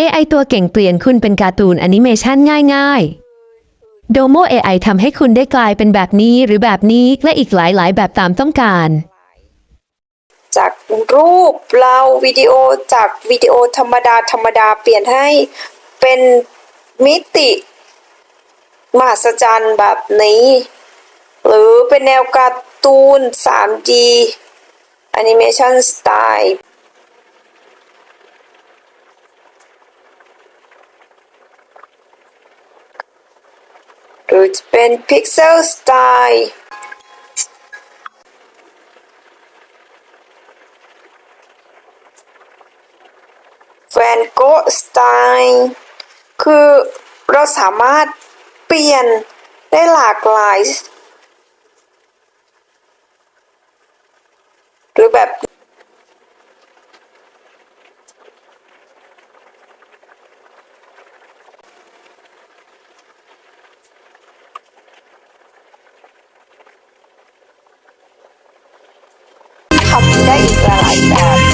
AI ตัวเก่งเปลี่ยนคุณเป็นการ์ตูนแอนิเมชันง่ายๆโดโม AI ทำให้คุณได้กลายเป็นแบบนี้หรือแบบนี้และอีกหลายๆ แบบตามต้องการ จากรูปเราวิดีโอจากวิดีโอธรรมดาธรรมดาเปลี่ยนให้เป็นมิติมหัศจรรย์แบบนี้ หรือเป็นแนวการ์ตูน 3D Animation Style รือจะเป็น Pixel Style แวนโกสไตล์คือเราสามารถเปลี่ยนได้หลากหลาย หรือแบบ ทำได้